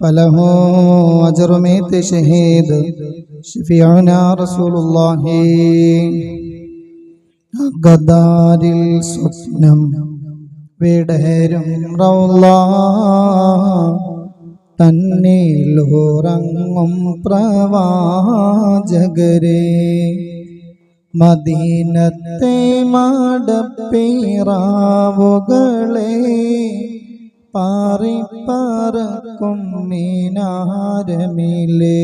فله أجر ميت شهيد شفيعنا رسول الله ഗദാരിൽ സ്വപ്നം വിടരും റൗള തന്നിലുറങ്ങും പ്രവാചകരെ മദീനത്തെ മാടപ്പിറാവുകളെ പാറിപ്പറക്കും മീനാരമിലേ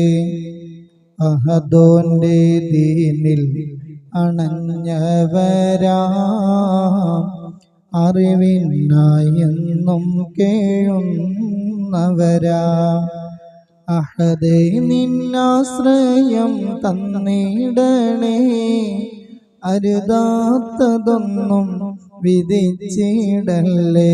അഹദോന്റെ ദീനിൽ അണഞ്ഞവരാ. അറിവിനായെന്നും കേഴുന്നവരാ. അഹദേ നിന്നാശ്രയം തന്നിടണേ. അരുതാത്തതൊന്നും വിധിച്ചിടല്ലേ.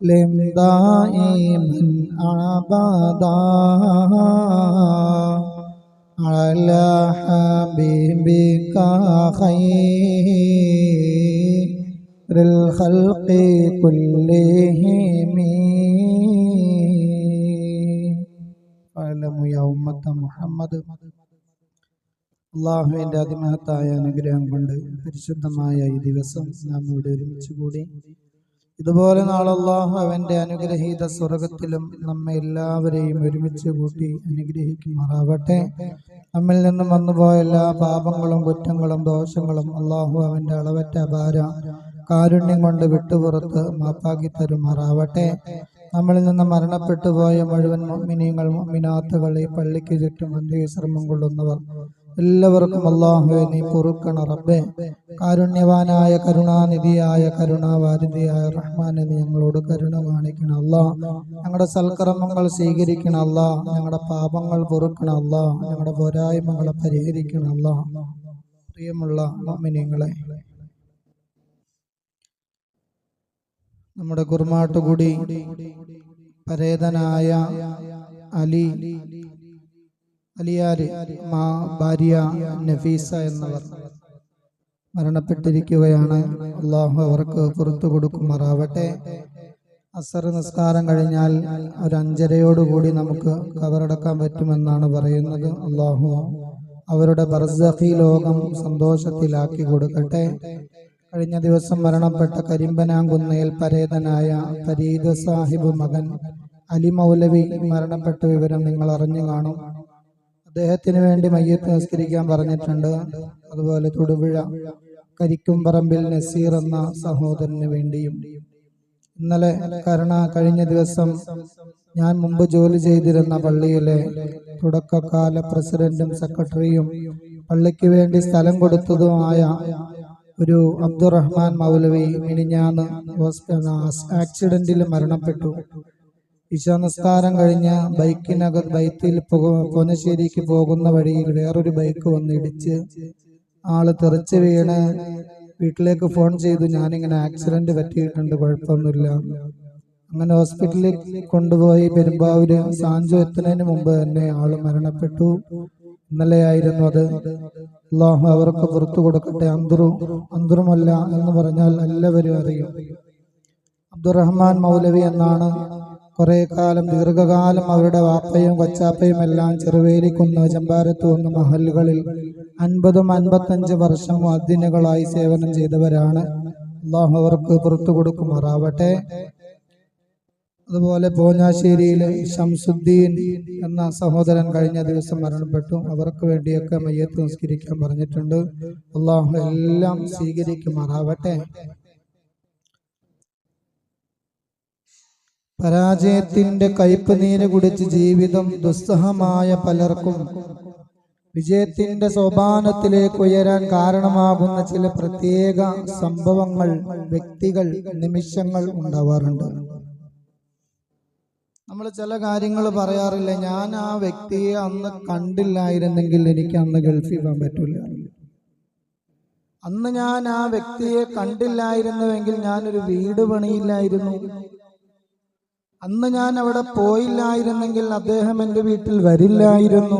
دائما ابدا على حبيبك خير الخلق كلهم فاعلموا يا أمة محمد അള്ളാഹുവിൻ്റെ അതിമഹത്തായ അനുഗ്രഹം കൊണ്ട് പരിശുദ്ധമായ ഈ ദിവസം നാം ഇവിടെ ഒരുമിച്ച് കൂടി ഇതുപോലെ നാളല്ലാഹു അവന്റെ അനുഗ്രഹീത സ്വർഗത്തിലും നമ്മെ എല്ലാവരെയും ഒരുമിച്ച് കൂട്ടി അനുഗ്രഹിക്കുമാറാവട്ടെ. നമ്മിൽ നിന്നും വന്നുപോയ എല്ലാ പാപങ്ങളും കുറ്റങ്ങളും ദോഷങ്ങളും അള്ളാഹു അവന്റെ അളവറ്റ അപാര കാരുണ്യം കൊണ്ട് വിട്ടുപുറത്ത് മാപ്പാക്കി തരുമാറാവട്ടെ. നമ്മളിൽ നിന്ന് മരണപ്പെട്ടു പോയ മുഴുവൻ മിനിങ്ങൾ മിനാത്തുകൾ ഈ പള്ളിക്ക് ചുറ്റും ശ്രമം കൊള്ളുന്നവർ എല്ലാവർക്കും അള്ളാഹുവെ നീ പൊറുക്കണ റബ്ബെ. കാരുണ്യവാനായ കരുണാനിധിയായ കരുണാവാരിധിയായ റഹ്മാനെ നീ ഞങ്ങളോട് കരുണ കാണിക്കണ അല്ലാ ഞങ്ങളുടെ സൽക്കർമ്മങ്ങൾ സ്വീകരിക്കണ അല്ലാ ഞങ്ങളുടെ പാപങ്ങൾ പൊറുക്കണ അല്ലാ ഞങ്ങളുടെ പോരായ്മകളെ പരിഹരിക്കണ അല്ലാ പ്രിയമുള്ള മോമിനിയങ്ങളെ നമ്മുടെ കുർമാട്ടുകുടി പരേതനായ അലി അലിയാര് മാ ഭാര്യ നഫീസ എന്നവർ മരണപ്പെട്ടിരിക്കുകയാണ്. അള്ളാഹു അവർക്ക് പുറത്തു കൊടുക്കുമാറാവട്ടെ. അസർ നിസ്കാരം കഴിഞ്ഞാൽ ഒരു അഞ്ചരയോടുകൂടി നമുക്ക് കവറടക്കാൻ പറ്റുമെന്നാണ് പറയുന്നത്. അള്ളാഹു അവരുടെ ബർസഖി ലോകം സന്തോഷത്തിലാക്കി കൊടുക്കട്ടെ. കഴിഞ്ഞ ദിവസം മരണപ്പെട്ട കരിമ്പനാങ്കുന്നയിൽ പരേതനായ ഫരീദ് സാഹിബ് മകൻ അലി മൗലവി മരണപ്പെട്ട വിവരം നിങ്ങൾ അറിഞ്ഞു കാണും. അദ്ദേഹത്തിന് വേണ്ടി മയ്യത്ത് നിസ്കരിക്കാൻ പറഞ്ഞിട്ടുണ്ട്. അതുപോലെ തൊടുപുഴ കരിക്കുംപറമ്പിൽ നസീർ എന്ന സഹോദരന് വേണ്ടിയും. ഇന്നലെ കരുണ കഴിഞ്ഞ ദിവസം ഞാൻ മുമ്പ് ജോലി ചെയ്തിരുന്ന പള്ളിയിലെ തുടക്കകാല പ്രസിഡന്റും സെക്രട്ടറിയും പള്ളിക്ക് വേണ്ടി സ്ഥലം കൊടുത്തതുമായ ഒരു അബ്ദുറഹ്മാൻ മൗലവി മിനിഞ്ഞാന്ന് ആക്സിഡന്റിൽ മരണപ്പെട്ടു. കഴിഞ്ഞ കഴിഞ്ഞ് ബൈക്കിനകത്ത് ബൈത്തിൽ കൊനശ്ശേരിക്ക് പോകുന്ന വഴിയിൽ വേറൊരു ബൈക്ക് വന്ന് ഇടിച്ച് ആൾ തെറിച്ച് വീണ് വീട്ടിലേക്ക് ഫോൺ ചെയ്തു. ഞാനിങ്ങനെ ആക്സിഡന്റ് പറ്റിയിട്ടുണ്ട് കുഴപ്പമൊന്നുമില്ല. അങ്ങനെ ഹോസ്പിറ്റലിൽ കൊണ്ടുപോയി. പെരുമ്പാവൂര് സാഞ്ചു എത്തുന്നതിന് മുമ്പ് തന്നെ ആൾ മരണപ്പെട്ടു. ഇന്നലെയായിരുന്നു അത്. അള്ളാഹു അവർക്ക് പുറത്തു കൊടുക്കട്ടെ. അന്തുറു അന്തുറുമല്ല എന്ന് പറഞ്ഞാൽ എല്ലാവരും അറിയും. അബ്ദുറഹ്മാൻ മൗലവി എന്നാണ് കുറെ കാലം ദീർഘകാലം അവരുടെ വാപ്പയും കൊച്ചാപ്പയും എല്ലാം ചെറുവേലിക്കുന്ന് ചെമ്പാരത്ത് കുന്ന് മഹലുകളിൽ അൻപതും അൻപത്തഞ്ച് വർഷം അധ്യനുകളായി സേവനം ചെയ്തവരാണ്. അള്ളാഹു അവർക്ക് പുറത്തു കൊടുക്കുമാറാവട്ടെ. അതുപോലെ പോഞ്ഞാശ്ശേരിയിലെ ഷംസുദ്ദീൻ എന്ന സഹോദരൻ കഴിഞ്ഞ ദിവസം മരണപ്പെട്ടു. അവർക്ക് വേണ്ടിയൊക്കെ മയ്യത്ത് നിസ്കരിക്കാൻ പറഞ്ഞിട്ടുണ്ട്. അള്ളാഹു എല്ലാം സ്വീകരിക്കുമാറാവട്ടെ. പരാജയത്തിന്റെ കയ്പ് നീര് കുടിച്ച് ജീവിതം ദുസ്സഹമായ പലർക്കും വിജയത്തിന്റെ സോപാനത്തിലേക്ക് ഉയരാൻ കാരണമാകുന്ന ചില പ്രത്യേക സംഭവങ്ങൾ വ്യക്തികൾ നിമിഷങ്ങൾ ഉണ്ടാവാറുണ്ട്. നമ്മൾ ചില കാര്യങ്ങൾ പറയാറില്ല. ഞാൻ ആ വ്യക്തിയെ അന്ന് കണ്ടില്ലായിരുന്നെങ്കിൽ എനിക്ക് അന്ന് ഗൾഫിൽ പോകാൻ പറ്റില്ല. അന്ന് ഞാൻ ആ വ്യക്തിയെ കണ്ടില്ലായിരുന്നുവെങ്കിൽ ഞാനൊരു വീട് പണിയില്ലായിരുന്നു. അന്ന് ഞാൻ അവിടെ പോയില്ലായിരുന്നെങ്കിൽ അദ്ദേഹം എന്റെ വീട്ടിൽ വരില്ലായിരുന്നു.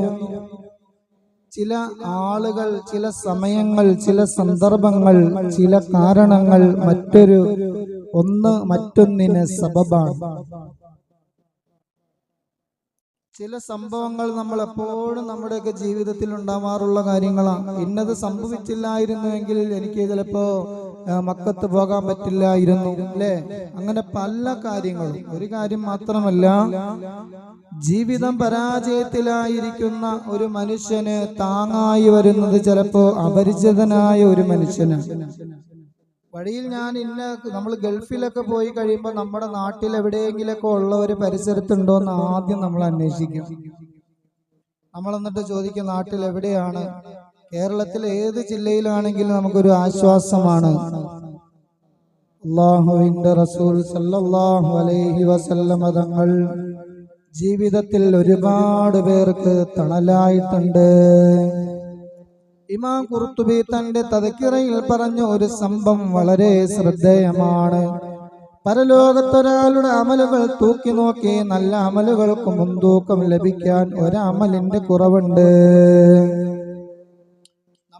ചില ആളുകൾ ചില സമയങ്ങൾ ചില സന്ദർഭങ്ങൾ ചില കാരണങ്ങൾ മറ്റൊരു ഒന്ന് മറ്റൊന്നിന് സബബാണ്. ചില സംഭവങ്ങൾ നമ്മൾ എപ്പോഴും നമ്മുടെയൊക്കെ ജീവിതത്തിൽ ഉണ്ടാവാറുള്ള കാര്യങ്ങളാണ്. ഇന്നത് സംഭവിച്ചില്ലായിരുന്നുവെങ്കിൽ എനിക്ക് ചിലപ്പോ മക്കത്ത് പോകാൻ പറ്റില്ലായിരുന്നു അല്ലേ? അങ്ങനെ പല കാര്യങ്ങളും. ഒരു കാര്യം മാത്രമല്ല ജീവിതം പരാജയത്തിലായിരിക്കുന്ന ഒരു മനുഷ്യന് താങ്ങായി വരുന്നത് ചിലപ്പോ അപരിചിതനായ ഒരു മനുഷ്യനാണ്. വഴിയിൽ ഞാൻ ഇന്ന നമ്മൾ ഗൾഫിലൊക്കെ പോയി കഴിയുമ്പോൾ നമ്മുടെ നാട്ടിൽ എവിടെയെങ്കിലൊക്കെ ഉള്ള ഒരു പരിസരത്തുണ്ടോ എന്ന് ആദ്യം നമ്മൾ അന്വേഷിക്കും. നമ്മൾ എന്നിട്ട് ചോദിക്കും നാട്ടിൽ എവിടെയാണ്? കേരളത്തിൽ ഏത് ജില്ലയിലാണെങ്കിലും നമുക്കൊരു ആശ്വാസമാണ്. അള്ളാഹുവിന്റെ റസൂൽ സല്ലല്ലാഹു അലൈഹി വസല്ലമ തങ്ങൾ ജീവിതത്തിൽ ഒരുപാട് പേർക്ക് തണലായിട്ടുണ്ട്. ഇമാം കുർത്തുബി തന്റെ തതക്കിറയിൽ പറഞ്ഞ ഒരു സംഭവം വളരെ ശ്രദ്ധേയമാണ്. പരലോകത്തൊരാളുടെ അമലുകൾ തൂക്കി നോക്കി നല്ല അമലുകൾക്ക് മുൻതൂക്കം ലഭിക്കാൻ ഒരമലിന്റെ കുറവുണ്ട്.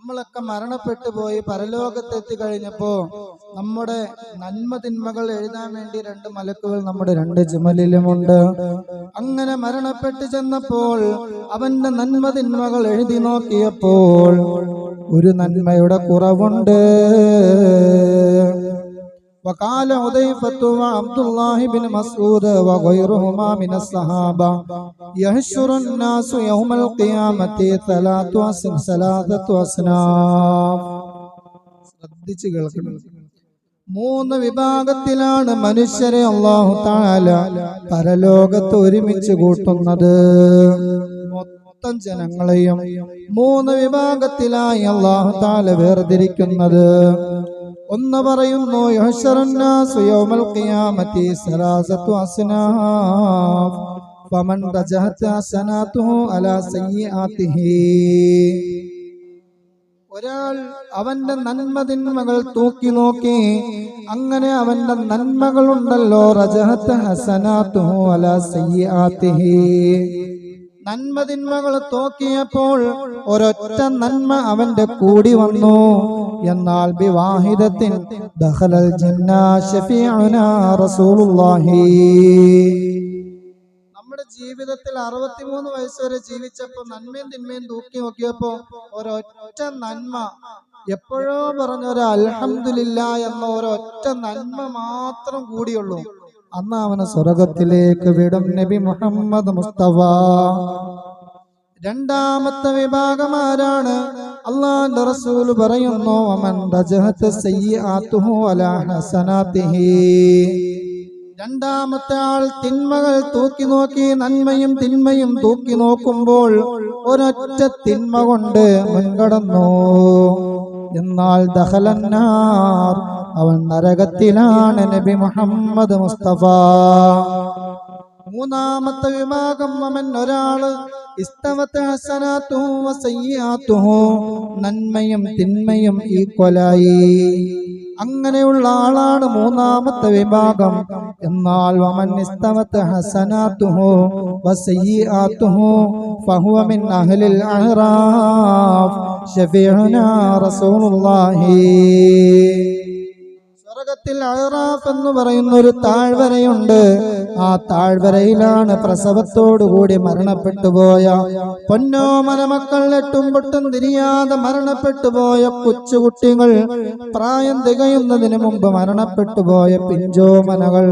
നമ്മളൊക്കെ മരണപ്പെട്ടു പോയി പരലോകത്തെത്തി കഴിഞ്ഞപ്പോ നമ്മുടെ നന്മ തിന്മകൾ എഴുതാൻ വേണ്ടി രണ്ട് മലക്കുകൾ നമ്മുടെ രണ്ട് ചുമലിലുമുണ്ട്. അങ്ങനെ മരണപ്പെട്ടു ചെന്നപ്പോൾ അവന്റെ നന്മ തിന്മകൾ എഴുതി നോക്കിയപ്പോൾ ഒരു നന്മയുടെ കുറവുണ്ട്. وقال حذيفة وعبد الله بن مسعود وغيرهما من الصحابة يحشر الناس يوم القيامة ثلاث أصن- ثلاثة أصناف ശ്രദ്ധിച്ച് കേൾക്കണം മൂന്ന് വിഭാഗത്തിലാണ് മനുഷ്യരെ അള്ളാഹു താല പരലോകത്ത് ഒരുമിച്ച് കൂട്ടുന്നത് മൊത്തം ജനങ്ങളെയും മൂന്ന് വിഭാഗത്തിലായി അള്ളാഹു താല വേർതിരിക്കുന്നത് ഒന്ന് പറയുന്നു ഒരാൾ അവന്റെ നന്മ തിന്മകൾ തൂക്കി നോക്കി അങ്ങനെ അവന്റെ നന്മകളുണ്ടല്ലോ റജഹത്ത് ഹസനാത്തുഹു അല സയ്യിആതിഹി നന്മ തിന്മകൾ തോക്കിയപ്പോൾ ഒരൊറ്റ നന്മ അവന്റെ കൂടി വന്നു. എന്നാൽ വിവാഹിതത്തിൽ ദഹലൽ റസൂലുള്ളാഹി. നമ്മുടെ ജീവിതത്തിൽ അറുപത്തിമൂന്ന് വയസ്സ് വരെ ജീവിച്ചപ്പോ നന്മയും തിന്മയും തൂക്കി നോക്കിയപ്പോ ഒരൊറ്റ നന്മ. എപ്പോഴോ പറഞ്ഞ ഒരു അൽഹമില്ല എന്ന ഒരൊറ്റ നന്മ മാത്രം കൂടിയുള്ളൂ. അന്ന് അവന് സ്വർഗത്തിലേക്ക് വിടും. നബി മുഹമ്മദ് മുസ്തഫ. രണ്ടാമത്തെ വിഭാഗം ആരാണ് അള്ളാന്റെ റസൂൽ പറയുന്നു രണ്ടാമത്തെ ആൾ തിന്മകൾ തൂക്കി നോക്കി നന്മയും തിന്മയും തൂക്കി നോക്കുമ്പോൾ ഒരൊറ്റ തിന്മ കൊണ്ട് മുൻകടന്നു. എന്നാൽ ദഹലന്നാർ അവൻ നരകത്തിലാണ് നബി മുഹമ്മദ് മുസ്തഫ. മൂന്നാമത്തെ വിഭാഗം അവൻ ഒരാൾ നന്മയും തിന്മയും ഈക്വലായി. അങ്ങനെയുള്ള ആളാണ് മൂന്നാമത്തെ വിഭാഗം. എന്നാൽ വമൻ ഇസ്തവത്ത് ഹസനാത്തുഹു വസയ്യാത്തുഹു ഫഹുവ മിൻ അഹ്ലിൽ അഹ്റാഫ് ഷഫീഉനാ റസൂലുള്ളാഹി. സ്വർഗത്തിൽ അഹ്റാഫ് എന്ന് പറയുന്ന ഒരു താഴ്വരയുണ്ട്. ആ താഴ്വരയിലാണ് പ്രസവത്തോടുകൂടി മരണപ്പെട്ടു പോയ മലമക്കൾ മക്കൾ എട്ടും പൊട്ടും തിരിയാതെ മരണപ്പെട്ടു പോയ കൊച്ചുകുട്ടികൾ പ്രായം തികയുന്നതിന് മുമ്പ് മരണപ്പെട്ടുപോയ പിഞ്ചോമനകൾ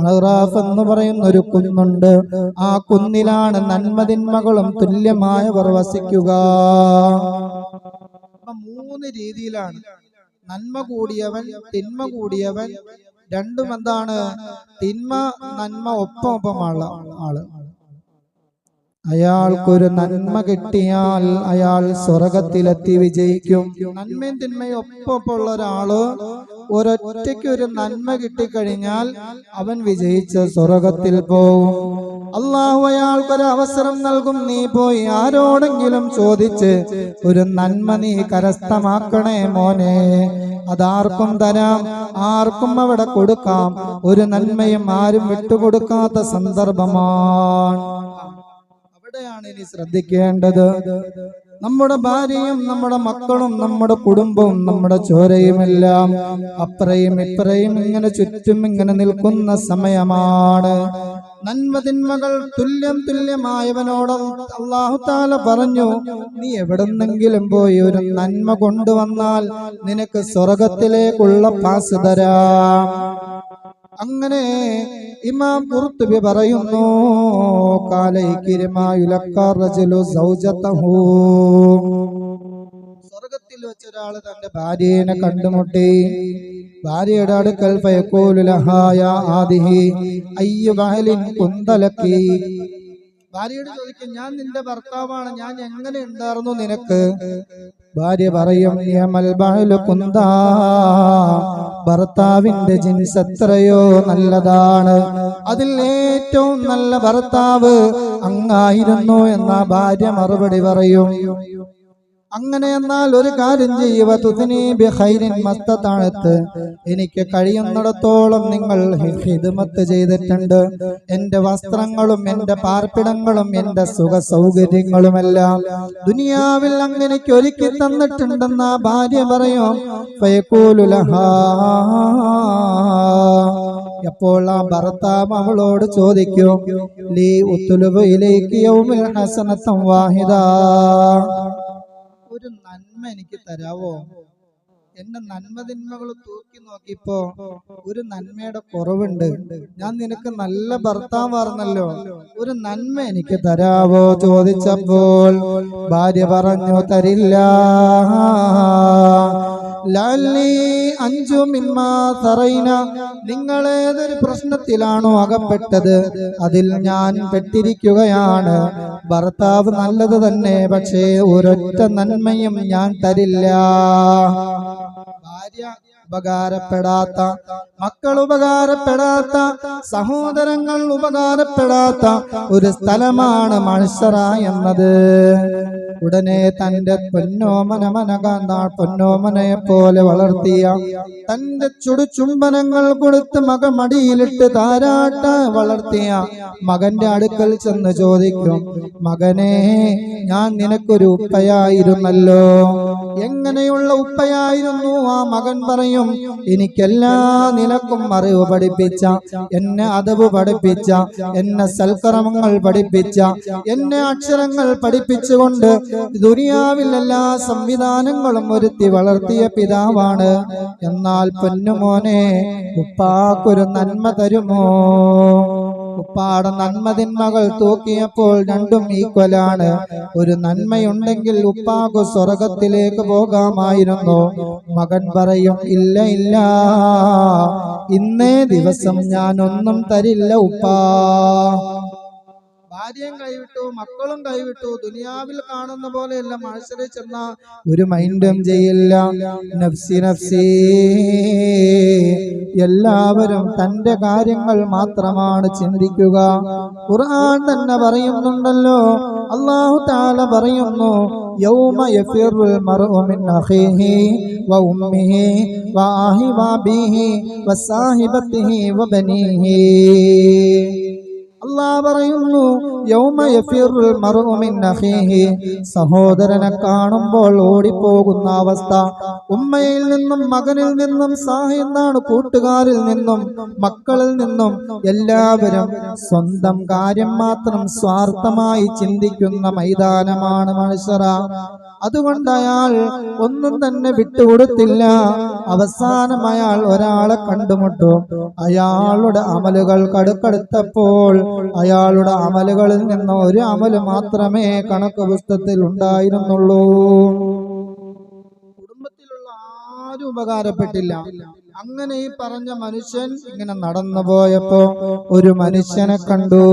അഹ്റാഫ് എന്ന് പറയുന്ന ഒരു കുന്നുണ്ട്. ആ കുന്നിലാണ് നന്മതിന്മകളും തുല്യമായവർ വസിക്കുക. മൂന്ന് രീതിയിലാണ്. നന്മ കൂടിയവൻ തിന്മ കൂടിയവൻ രണ്ടും എന്താണ്? തിന്മ നന്മ ഒപ്പം ഒപ്പമുള്ള ആൾ അയാൾക്കൊരു നന്മ കിട്ടിയാൽ അയാൾ സ്വർഗത്തിലെത്തി വിജയിക്കും. നന്മയും തിന്മയും ഒപ്പം ഒപ്പമുള്ള ഒരാൾ ഒരൊറ്റയ്ക്ക് ഒരു നന്മ കിട്ടിക്കഴിഞ്ഞാൽ അവൻ വിജയിച്ച് സ്വർഗത്തിൽ പോവും. അള്ളാഹു അയാൾക്കൊരു അവസരം നൽകും. നീ പോയി ആരോടെങ്കിലും ചോദിച്ച് ഒരു നന്മ നീ കരസ്ഥമാക്കണേ മോനെ. അതാർക്കും തരാം ആർക്കും അവിടെ കൊടുക്കാം. ഒരു നന്മയും ആരും വിട്ടുകൊടുക്കാത്ത സന്ദർഭമാണ്. അവിടെയാണ് ഇനി ശ്രദ്ധിക്കേണ്ടത്. നമ്മുടെ ഭാര്യയും നമ്മുടെ മക്കളും നമ്മുടെ കുടുംബവും നമ്മുടെ ചോരയുമെല്ലാം അപ്പറയും ഇപ്പറയും ഇങ്ങനെ ചുറ്റും ഇങ്ങനെ നിൽക്കുന്ന സമയമാണ്. നന്മതിന്മകൾ തുല്യം തുല്യമായവനോട് അള്ളാഹു താല പറഞ്ഞു നീ എവിടുന്നെങ്കിലും പോയി ഒരു നന്മ കൊണ്ടുവന്നാൽ നിനക്ക് സ്വർഗത്തിലേക്കുള്ള പാസ് തരാം. അങ്ങനെ ഇമാം കുർത്തുബി പറയുന്നു സ്വർഗത്തിൽ വെച്ച് ഒരാൾ തന്റെ ഭാര്യനെ കണ്ടുമുട്ടി. ഭാര്യയുടെ അടുക്കൽ പയക്കോലുലഹായ ആദിഹി അയ്യു ബഹലിൻ കുന്തലക്കി. ഭാര്യയോട് ചോദിക്കും ഞാൻ നിന്റെ ഭർത്താവാണ് ഞാൻ എങ്ങനെ ഉണ്ടായിരുന്നു നിനക്ക്? ഭാര്യ പറയും കുന്താ. ഭർത്താവിന്റെ ജിൻസ് എത്രയോ നല്ലതാണ്. അതിൽ ഏറ്റവും നല്ല ഭർത്താവ് അങ്ങായിരുന്നു എന്ന ഭാര്യ മറുപടി പറയും. അങ്ങനെ എന്നാൽ ഒരു കാര്യം ചെയ്യുക. മസ്തത്താഴത്ത് എനിക്ക് കഴിയുന്നിടത്തോളം നിങ്ങൾ ഹിദ്മത്ത് ചെയ്തിട്ടുണ്ട്. എന്റെ വസ്ത്രങ്ങളും എന്റെ പാർപ്പിടങ്ങളും എന്റെ സുഖ സൗകര്യങ്ങളുമെല്ലാം ദുനിയാവിൽ അങ്ങനെക്ക് ഒരുക്കി തന്നിട്ടുണ്ടെന്ന ഭാര്യ പറയും. അപ്പോൾ ആ ഭർത്താവ് അവളോട് ചോദിക്കും ലീ ഉത്തുലുബയിലേക്ക് യൗമിൽ ഹസനത്തം വാഹിദ. ഒരു നന്മ എനിക്ക് തരാവോ? എന്റെ നന്മതിന്മകൾ തൂക്കി നോക്കിയപ്പോ ഒരു നന്മയുടെ കുറവുണ്ട്. ഞാൻ നിനക്ക് നല്ല ഭർത്താവാർന്നല്ലോ ഒരു നന്മ എനിക്ക് തരാവോ? ചോദിച്ചപ്പോൾ ഭാര്യ പറഞ്ഞു തരില്ല. ലാലി അഞ്ചു മിന്മാ തറയിന നിങ്ങൾ ഏതൊരു പ്രശ്നത്തിലാണോ അകപ്പെട്ടത്? അതിൽ ഞാൻ പെട്ടിരിക്കുകയാണ്. ഭർത്താവ് നല്ലത് തന്നെ പക്ഷേ ഒരൊറ്റ നന്മയും ഞാൻ തരില്ല. ഭാര്യ ഉപകാരപ്പെടാത്ത മക്കൾ ഉപകാരപ്പെടാത്ത സഹോദരങ്ങൾ ഉപകാരപ്പെടാത്ത ഒരു സ്ഥലമാണ് മത്സര എന്നത്. ഉടനെ തന്റെ പൊന്നോമന മനകാന്താൾ പൊന്നോമനയെ പോലെ വളർത്തിയ തന്റെ ചുടുചുംബനങ്ങൾ കൊടുത്ത് മക മടിയിലിട്ട് താരാട്ട വളർത്തിയ മകന്റെ അടുക്കൽ ചെന്ന് ചോദിക്കും മകനെ ഞാൻ നിനക്കൊരു ഉപ്പയായിരുന്നല്ലോ. എങ്ങനെയുള്ള ഉപ്പയായിരുന്നു ആ മകൻ പറയും എനിക്കെല്ലാ നിലക്കും അറിവ് പഠിപ്പിച്ച എന്നെ അതവ് പഠിപ്പിച്ച എന്നെ സൽക്കർമ്മങ്ങൾ പഠിപ്പിച്ച എന്നെ അക്ഷരങ്ങൾ പഠിപ്പിച്ചുകൊണ്ട് ദുനിയാവിൽ എല്ലാ സംവിധാനങ്ങളും ഒരുത്തി വളർത്തിയ പിതാവാണ്. എന്നാൽ പൊന്നുമോനെ ഉപ്പാക്കൊരു നന്മ തരുമോ? ഉപ്പാടെ നന്മതിന്മകൾ തൂക്കിയപ്പോൾ രണ്ടും ഈക്വലാണ്. ഒരു നന്മയുണ്ടെങ്കിൽ ഉപ്പാക്ക് സ്വർഗത്തിലേക്ക് പോകാമായിരുന്നു. മകൻ പറയും ഇല്ല ഇല്ല. ഇന്നേ ദിവസം ഞാനൊന്നും തരില്ല ഉപ്പാ. ഭാര്യയും കൈവിട്ടു മക്കളും കൈവിട്ടു. ദുനിയാവിൽ കാണുന്ന പോലെയല്ല മത്സരി ചെന്ന ഒരു മൈൻഡും ചെയ്യില്ല. നഫ്സി നഫ്സി. എല്ലാവരും തന്റെ കാര്യങ്ങൾ മാത്രമാണ് ചിന്തിക്കുക. ഖുർആൻ തന്നെ പറയുന്നുണ്ടല്ലോ. അള്ളാഹു താല പറയുന്നു യൗമ യഫിറുൽ മർഉ മിൻ അഖീഹി വ ഉമ്മിഹി വ ആഹി അള്ളാഹ് പറയുന്നു സഹോദരനെ കാണുമ്പോൾ ഓടിപ്പോകുന്ന അവസ്ഥ. ഉമ്മയിൽ നിന്നും മകനിൽ നിന്നും സാഹിന്നാണ് കൂട്ടുകാരിൽ നിന്നും മക്കളിൽ നിന്നും എല്ലാവരും സ്വന്തം കാര്യം മാത്രം സ്വാർത്ഥമായി ചിന്തിക്കുന്ന മൈതാനമാണ് മനുഷ്യറ അതുകൊണ്ട് അയാൾ ഒന്നും തന്നെ വിട്ടുകൊടുത്തില്ല. അവസാനം അയാൾ ഒരാളെ കണ്ടുമുട്ടും. അയാളുടെ അമലുകൾ കടുക്കടുത്തപ്പോൾ അയാളുടെ അമലുകളിൽ നിന്ന് ഒരു അമൽ മാത്രമേ കണക്ക് പുസ്തകത്തിൽ ഉണ്ടായിരുന്നുള്ളൂ. കുടുംബത്തിലുള്ള ആരും ഉപകാരപ്പെട്ടില്ല. അങ്ങനെ ഈ പറഞ്ഞ മനുഷ്യൻ ഇങ്ങനെ നടന്നു പോയപ്പോ ഒരു മനുഷ്യനെ കണ്ടു.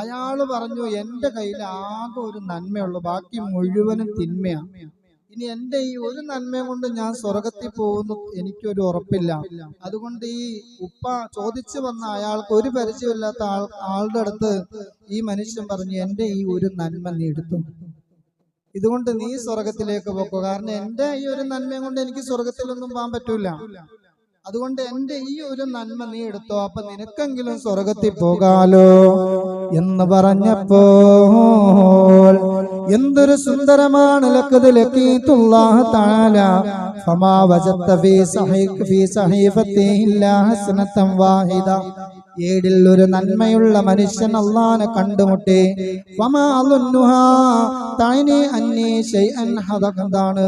അയാൾ പറഞ്ഞു എന്റെ കയ്യിൽ ആകെ ഒരു നന്മയുള്ളൂ ബാക്കി മുഴുവനും തിന്മയാണ് ഇനി എന്റെ ഈ ഒരു നന്മയും കൊണ്ട് ഞാൻ സ്വർഗത്തിൽ പോകുന്നു എനിക്കൊരു ഉറപ്പില്ല. അതുകൊണ്ട് ഈ ഉപ്പ ചോദിച്ചു വന്ന അയാൾക്ക് ഒരു പരിചയമില്ലാത്ത ആൾ ആളുടെ അടുത്ത് ഈ മനുഷ്യൻ പറഞ്ഞു എന്റെ ഈ ഒരു നന്മ നീ എടുത്തു. ഇതുകൊണ്ട് നീ സ്വർഗത്തിലേക്ക് പോക്കോ. കാരണം എന്റെ ഈ ഒരു നന്മയും കൊണ്ട് എനിക്ക് സ്വർഗത്തിലൊന്നും പോകാൻ പറ്റൂല. അതുകൊണ്ട് എന്റെ ഈ ഒരു നന്മ നീ എടുത്തോ അപ്പൊ നിനക്കെങ്കിലും സ്വർഗത്തിൽ പോകാലോ. എന്ന് പറഞ്ഞപ്പോൾ എന്തൊരു സുന്ദരമാണ് ലക്കതിലെത്തുള്ള തആല. ഫീ ഇല്ലാ ഹസനതൻ വാഹിദ. ഏടിൽ ഒരു നന്മയുള്ള മനുഷ്യൻ അള്ളാനെ കണ്ടുമുട്ടി. ഹദഖന്താണ്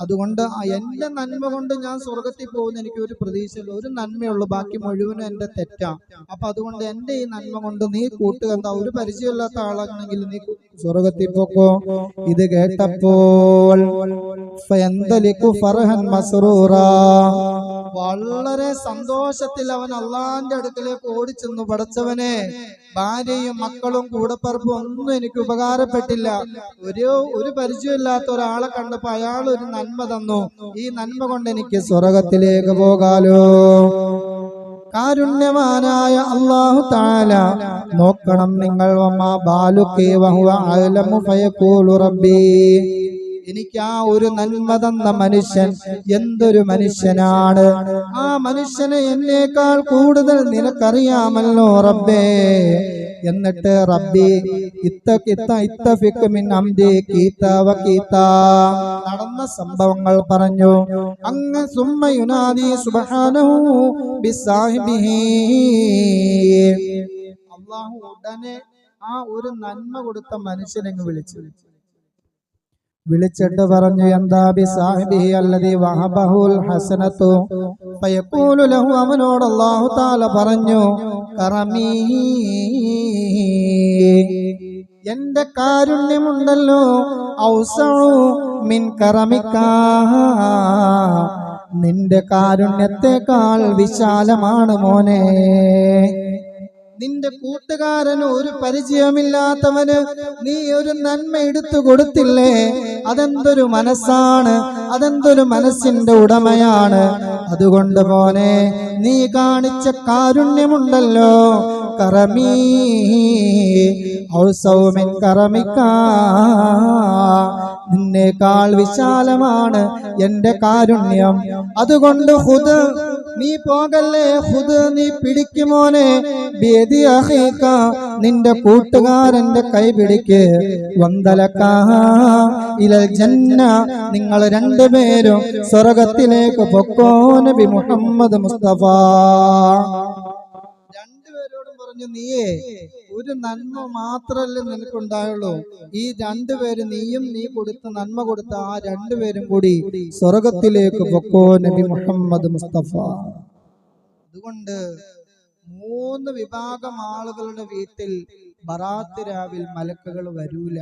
അതുകൊണ്ട് എന്റെ നന്മ കൊണ്ട് ഞാൻ സ്വർഗത്തിൽ പോകുന്ന എനിക്ക് ഒരു പ്രതീക്ഷയില്ല. ഒരു നന്മയുള്ളൂ ബാക്കി മുഴുവനും എന്റെ തെറ്റാ. അപ്പൊ അതുകൊണ്ട് എന്റെ ഈ നന്മ കൊണ്ട് നീ കൂട്ടുക എന്താ ഒരു പരിചയമില്ലാത്ത ആളാണെങ്കിൽ നീ സ്വർഗത്തിൽ പോക്കോ. ഇത് കേട്ടപ്പോൾ ഫർഹൻ വളരെ സന്തോഷത്തിൽ അവൻ അള്ളാന്റെ അടുക്കലേക്ക് ഓടിച്ചെന്നു. പടച്ചവനെ ഭാര്യയും മക്കളും കൂടപ്പറപ്പും ഒന്നും എനിക്ക് ഉപകാരപ്പെട്ടില്ല. ഒരു ഒരു പരിചയമില്ലാത്ത ഒരാളെ കണ്ടപ്പോ അയാൾ ഒരു നന്മ തന്നു. ഈ നന്മ കൊണ്ട് എനിക്ക് സ്വർഗത്തിലേക്ക് പോകാലോ. കാരുണ്യവാനായ അള്ളാഹു താല നോക്കണം നിങ്ങൾ. ബാലുക്കേ വഹുവ അലമു റബ്ബി. എനിക്ക് ആ ഒരു നന്മ തന്ന മനുഷ്യൻ എന്തൊരു മനുഷ്യനാണ്? ആ മനുഷ്യനെ എന്നേക്കാൾ കൂടുതൽ നിനക്കറിയാമല്ലോ റബ്ബേ. എന്നിട്ട് റബ്ബി ഇത്ത കിത്ത ഇത്തഫിക്ക് മിൻ അംദി കീത്ത വകീത്ത നടന്ന സംഭവങ്ങൾ പറഞ്ഞു. അങ്ങ് സുമ്മ യുനാദി സുബ്ഹാനഹു ബിസാഹിബിഹി. അല്ലാഹു ഉടനെ ആ ഒരു നന്മ കൊടുത്ത മനുഷ്യനെ വിളിച്ചു. വിളിച്ചിട്ട് പറഞ്ഞു എന്താ ബി സാഹിബിഹി അല്ലതി വഹബഹുൽ ഹസനത്തു? ഫയഖൂലു ലഹു അവനോട് അല്ലാഹു തആല പറഞ്ഞു കറമീ എന്റെ കാരുണ്യമുണ്ടല്ലോ ഔസഉ മിൻ കറമിക്ക. നിന്റെ കാരുണ്യത്തെക്കാൾ വിശാലമാണ് മോനെ. നിന്റെ കൂട്ടുകാരന് ഒരു പരിചയമില്ലാത്തവന് നീ ഒരു നന്മ എടുത്തു കൊടുത്തില്ലേ? അതെന്തൊരു മനസ്സാണ്? അതെന്തൊരു മനസ്സിന്റെ ഉടമയാണ്? അതുകൊണ്ട് മോനെ നീ കാണിച്ച കാരുണ്യമുണ്ടല്ലോ. കറമീ ഔസൗമിൻ കറമിക്ക. നിന്നേക്കാൾ വിശാലമാണ് എന്റെ കാരുണ്യം. അതുകൊണ്ട് ഹുദ് നീ പോകല്ലേ ഹുദ്? നീ പിടിക്കുമോനെ നിന്റെ കൂട്ടുകാരന്റെ കൈ പിടിക്ക്. ഇലൽ നിങ്ങൾ രണ്ടുപേരും സ്വർഗത്തിലേക്ക് പൊക്കോ നബി മുഹമ്മദ് മുസ്തഫ. പറഞ്ഞു നീയേ ഒരു നന്മ മാത്രല്ലേ നിനക്കുണ്ടായുള്ളൂ. ഈ രണ്ടുപേര് നീയും നീ കൊടുത്ത നന്മ കൊടുത്ത ആ രണ്ടുപേരും കൂടി സ്വർഗത്തിലേക്ക് പൊക്കോ നബി മുഹമ്മദ് മുസ്തഫ. അതുകൊണ്ട് മൂന്ന് വിഭാഗം ആളുകളുടെ വീട്ടിൽ ബറാത്ത് രാവിൽ മലക്കുകൾ വരൂല.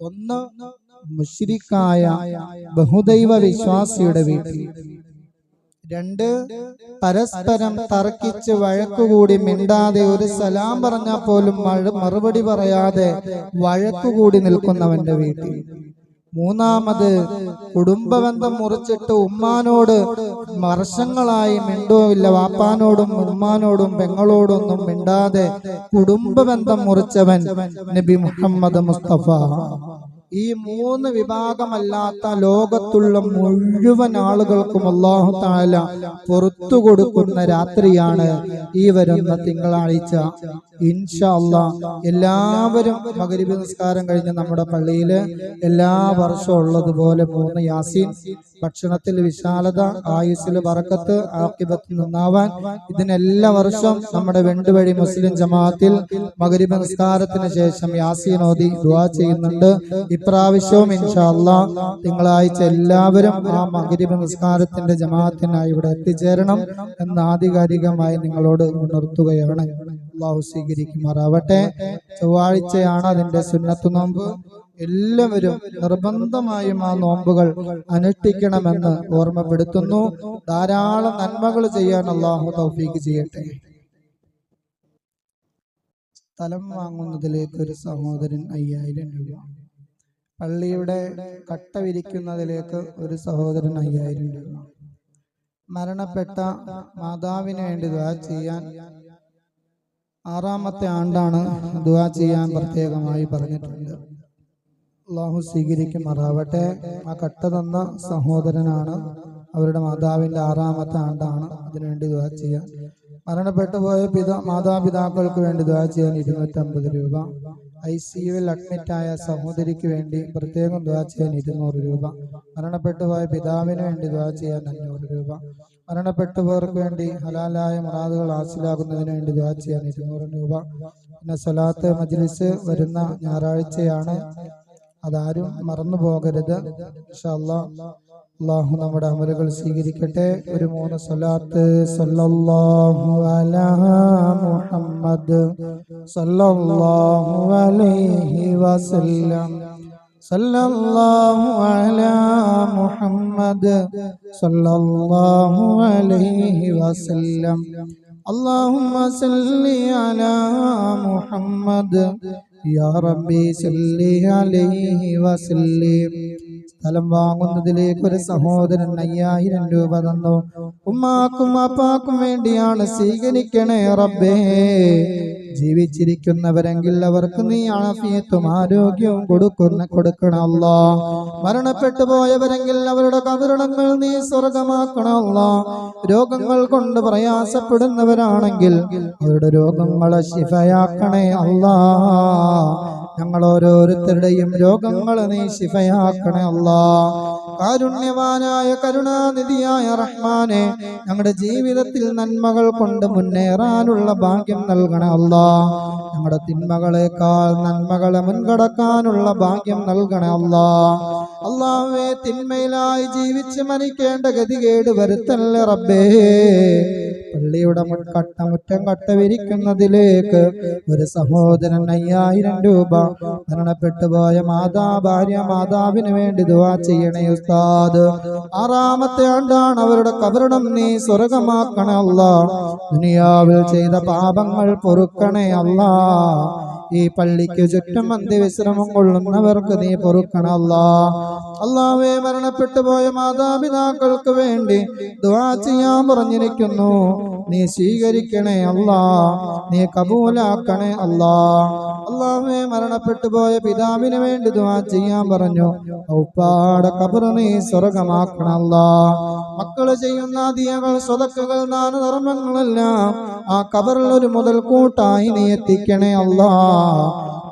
ഒന്ന് മുഷിരിക്കായ ബഹുദൈവ വിശ്വാസിയുടെ വീട്ടിൽ. രണ്ട് പരസ്പരം തർക്കിച്ച് വഴക്കുകൂടി മിണ്ടാതെ ഒരു സലാം പറഞ്ഞാൽ പോലും മറുപടി പറയാതെ വഴക്കുകൂടി നിൽക്കുന്നവന്റെ വീട്ടിൽ. മൂന്നാമത് കുടുംബബന്ധം മുറിച്ചിട്ട് ഉമ്മാനോട് വർഷങ്ങളായി മിണ്ടുമില്ല വാപ്പാനോടും ഉമ്മാനോടും പെങ്ങളോടൊന്നും മിണ്ടാതെ കുടുംബബന്ധം മുറിച്ചവൻ നബി മുഹമ്മദ് മുസ്തഫ. ഈ മൂന്ന് വിഭാഗമല്ലാത്ത ലോകത്തുള്ള മുഴുവൻ ആളുകൾക്കും അള്ളാഹു താല പുറത്തു കൊടുക്കുന്ന രാത്രിയാണ് ഈ വരുന്ന തിങ്കളാഴ്ച. ഇൻഷാ അല്ലാ എല്ലാവരും മകരിബ് നിസ്കാരം കഴിഞ്ഞ് നമ്മുടെ പള്ളിയിൽ എല്ലാ വർഷവും ഉള്ളതുപോലെ മൂന്ന് യാസീൻ ഭക്ഷണത്തിൽ വിശാലത ആയുസ്സിൽ വറക്കത്ത് ആക്കിബത്ത് നന്നാവാൻ ഇതിനെല്ലാ വർഷവും നമ്മുടെ വെണ്ടുവഴി മുസ്ലിം ജമാഅത്തിൽ മകരിബ നിസ്കാരത്തിന് ശേഷം യാസീനോദി ദുവാ ചെയ്യുന്നുണ്ട്. ഇപ്രാവശ്യവും ഇൻഷാല്ല തിങ്കളാഴ്ച എല്ലാവരും ആ മകരിബ നിസ്കാരത്തിന്റെ ജമാഅത്തിനായി ഇവിടെ എത്തിച്ചേരണം എന്ന് ആധികാരികമായി നിങ്ങളോട് ഉണർത്തുകയാണ് അള്ളാഹു സ്വീകരിക്കുമാറാവട്ടെ. ചൊവ്വാഴ്ചയാണ് അതിന്റെ സുന്നത്ത് നോമ്പ്. എല്ലാവരും നിർബന്ധമായും ആ നോമ്പുകൾ അനുഷ്ഠിക്കണമെന്ന് ഓർമ്മപ്പെടുത്തുന്നു. ധാരാളം നന്മകൾ ചെയ്യാൻ അള്ളാഹു തൗഫീക്ക് ചെയ്യട്ടെ. സ്ഥലം വാങ്ങുന്നതിലേക്ക് ഒരു സഹോദരൻ അയ്യായിരം രൂപ. പള്ളിയുടെ കട്ട വിരിക്കുന്നതിലേക്ക് ഒരു സഹോദരൻ അയ്യായിരം രൂപ. മരണപ്പെട്ട മാതാവിന് വേണ്ടി ദുആ ചെയ്യാൻ ആറാമത്തെ ആണ്ടാണ് ദുആ ചെയ്യാൻ പ്രത്യേകമായി പറഞ്ഞിട്ടുണ്ട്. അള്ളാഹു സ്വീകരിക്കുമാറാവട്ടെ. ആ കട്ട തന്ന സഹോദരനാണ്. അവരുടെ മാതാവിന്റെ ആറാമത്തെ ആണ്ടാണ്. അതിനുവേണ്ടി ദ്വാ ചെയ്യാൻ മരണപ്പെട്ടു പോയ പിതാ മാതാപിതാക്കൾക്ക് വേണ്ടി ദ്വാ ചെയ്യാൻ ഇരുന്നൂറ്റമ്പത് രൂപ. ഐ സി യുവിൽ അഡ്മിറ്റായ സഹോദരിക്ക് വേണ്ടി പ്രത്യേകം ദ്വാ ചെയ്യാൻ ഇരുന്നൂറ് രൂപ. മരണപ്പെട്ടു പോയ പിതാവിന് വേണ്ടി ദ്വാ ചെയ്യാൻ അഞ്ഞൂറ് രൂപ. മരണപ്പെട്ടവർക്ക് വേണ്ടി ഹലാലായ മുറാദുകൾ ആസിലാകുന്നതിന് വേണ്ടി ദ്വാ ചെയ്യാൻ ഇരുന്നൂറ് രൂപ. പിന്നെ സലാത്ത് മജ്ലിസ് വരുന്ന ഞായറാഴ്ചയാണ്. അതാരും മറന്നു പോകരുത് ഇൻഷാ അല്ലാ അള്ളാഹു നമ്മുടെ അമലുകൾ സ്വീകരിക്കട്ടെ ഒരു മൂന്ന് സ്വലാത്ത് സല്ലല്ലാഹു അലാ മുഹമ്മദ് സല്ലല്ലാഹു അലൈഹി വസല്ലം സല്ലല്ലാഹു അലാ മുഹമ്മദ് സല്ലല്ലാഹു അലൈഹി വസല്ലം اللهم صل على محمد യാ റബ്ബി അലൈഹി വസല്ലം. സ്ഥലം വാങ്ങുന്നതിലേക്ക് ഒരു സഹോദരൻ അയ്യായിരം രൂപ തന്നു. ഉമ്മാക്കും അപ്പാക്കും വേണ്ടിയാണ് സ്വീകരിക്കണേ റബ്ബേ. ജീവിച്ചിരിക്കുന്നവരെങ്കിൽ അവർക്ക് നീ ആഫിയത്തും ആരോഗ്യവും കൊടുക്കുന്ന കൊടുക്കണം അല്ലാ. മരണപ്പെട്ടു പോയവരെങ്കിൽ അവരുടെ കവിരണങ്ങൾ നീ സ്വർഗമാക്കണം അല്ലാ. രോഗങ്ങൾ കൊണ്ട് പ്രയാസപ്പെടുന്നവരാണെങ്കിൽ അവരുടെ രോഗങ്ങളെ ശിഫയാക്കണേ അല്ലാ. ഞങ്ങൾ ഓരോരുത്തരുടെയും രോഗങ്ങൾ നീ ശിഫയാക്കണേ അല്ലാ. കാരുണ്യവാനായ കരുണാനിധിയായ റഹ്മാനെ ഞങ്ങളുടെ ജീവിതത്തിൽ നന്മകൾ കൊണ്ട് മുന്നേറാനുള്ള ഭാഗ്യം നൽകണേ അല്ലാ ഞങ്ങളുടെ തിന്മകളെക്കാൾ നന്മകളെ മുൻകടക്കാനുള്ള ഭാഗ്യം നൽകണേ അല്ലാ അള്ളാഹുവെ തിന്മയിലായി ജീവിച്ച് മരിക്കേണ്ട ഗതികേട് വരുത്തല്ലേ റബ്ബേ. പള്ളിയുടെ മുൻകട്ട മുറ്റം കട്ട വിരിക്കുന്നതിലേക്ക് ഒരു സഹോദരൻ അയ്യായിരം രൂപ മരണപ്പെട്ടുപോയ മാതാ ഭാര്യ മാതാവിന് വേണ്ടി ദുവാ ചെയ്യണേ ഉസ്താദ് ആറാമത്തെ ആണ്ടാണ് അവരുടെ കബറിടം നീ സ്വർഗമാക്കണേ അല്ല. ദുനിയാവിൽ ചെയ്ത പാപങ്ങൾ പൊറുക്കണേ അല്ല. ഈ പള്ളിക്ക് ചുറ്റും അന്ത്യവിശ്രമം കൊള്ളുന്നവർക്ക് നീ പൊറുക്കണല്ല അള്ളാവെ മരണപ്പെട്ടു പോയ മാതാപിതാക്കൾക്ക് വേണ്ടി ദ്വാ ചെയ്യാൻ പറഞ്ഞിരിക്കുന്നു. നീ സ്വീകരിക്കണേ അല്ലാ. നീ കബൂലാക്കണേ അല്ലാ. അള്ളാഹുവെ മരണപ്പെട്ടു പോയ പിതാവിന് വേണ്ടി ദുആ ചെയ്യാൻ പറഞ്ഞു. ഔപ്പാട കബറിനെ സ്വർഗമാക്കണല്ല മക്കൾ ചെയ്യുന്ന ദിയകൾ സ്വതക്കുകൾ ദാനധർമ്മങ്ങളെല്ലാം ആ കബറിൽ ഒരു മുതൽക്കൂട്ടായി നീ എത്തിക്കണേ അല്ലാ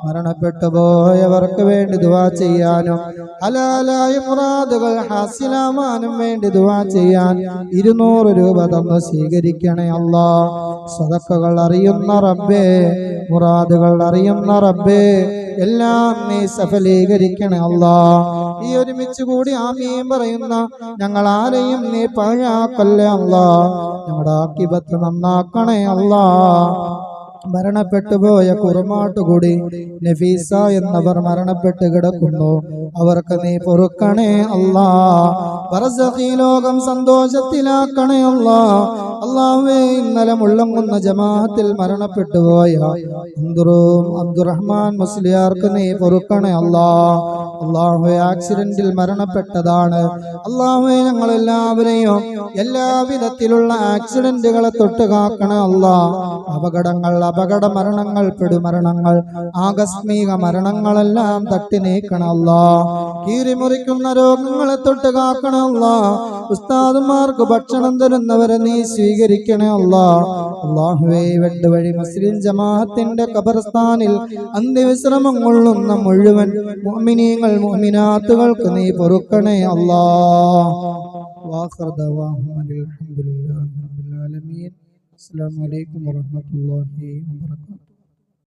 മരണപ്പെട്ടു പോയവർക്ക് വേണ്ടി ദുവാ ചെയ്യാനും ഹലാലായ മുറാദുകൾ ഹാസിലാമാനും വേണ്ടി ദുവാ ചെയ്യാൻ ഇരുന്നൂറ് രൂപ തന്ന് സ്വീകരിക്കണേ അല്ലാ. സദക്കകൾ അറിയുന്ന റബ്ബേ മുറാദുകൾ അറിയുന്ന റബ്ബേ എല്ലാം നീ സഫലീകരിക്കണേ അല്ലാ. ഈ ഒരുമിച്ച് കൂടി ആമീൻ പറയുന്ന ഞങ്ങൾ ആരെയും നീ പഴയാക്കല്ലേ അല്ലാ. ഞങ്ങളുടെ ആക്കിപത്ത് നന്നാക്കണേ അല്ലാ. മരണപ്പെട്ടു പോയ കുറുമാട്ടുകൂടി നഫീസ എന്നവർ മരണപ്പെട്ട് കിടക്കുന്നു. അവർക്ക് നീ പൊറുക്കണേ അല്ലാ. ലോകം സന്തോഷത്തിലാക്കണേ അല്ലാ. അള്ളാഹുവേ ഇന്നലെ മുള്ളങ്ങുന്ന ജമാഅത്തിൽ മരണപ്പെട്ടു പോയ അബ്ദുറൂം അബ്ദുറഹ്മാൻ മുസ്ലിയാർക്ക് നീ പൊറുക്കണേ അല്ലാ. അള്ളാഹുവെ ആക്സിഡന്റിൽ മരണപ്പെട്ടതാണ്. അള്ളാഹു ഞങ്ങൾ എല്ലാവരെയും എല്ലാ വിധത്തിലുള്ള ആക്സിഡന്റുകളെ തൊട്ട് കാക്കണ അല്ലാ അപകടങ്ങൾ അപകട മരണങ്ങൾ പെടുമരണങ്ങൾ ആകസ്മിക മരണങ്ങളെല്ലാം തട്ടി നീക്കണ അല്ലാ കീറിമുറിക്കുന്ന രോഗങ്ങളെ തൊട്ട് കാക്കണമല്ല ഉസ്താദുമാർക്ക് ഭക്ഷണം തരുന്നവരെ നീ സ്വീകരിക്കണേ അല്ലാ അള്ളാഹുവേ വെട്ട് വഴി മുസ്ലിം ജമാഅത്തിന്റെ ഖബർസ്ഥാനിൽ അന്ത്യവിശ്രമം കൊള്ളുന്ന മുഴുവൻ മുഅ്മിനീങ്ങൾ മുഅ്മിനാത്തുകൾക്ക് നീ പൊറുക്കണേ അല്ലാ. വാഖിർ ദവാഹും അൽഹംദുലില്ലാഹി റബ്ബിൽ ആലമീൻ. അസ്സലാമു അലൈക്കും വറഹ്മത്തുള്ളാഹി വബറകാതുഹു.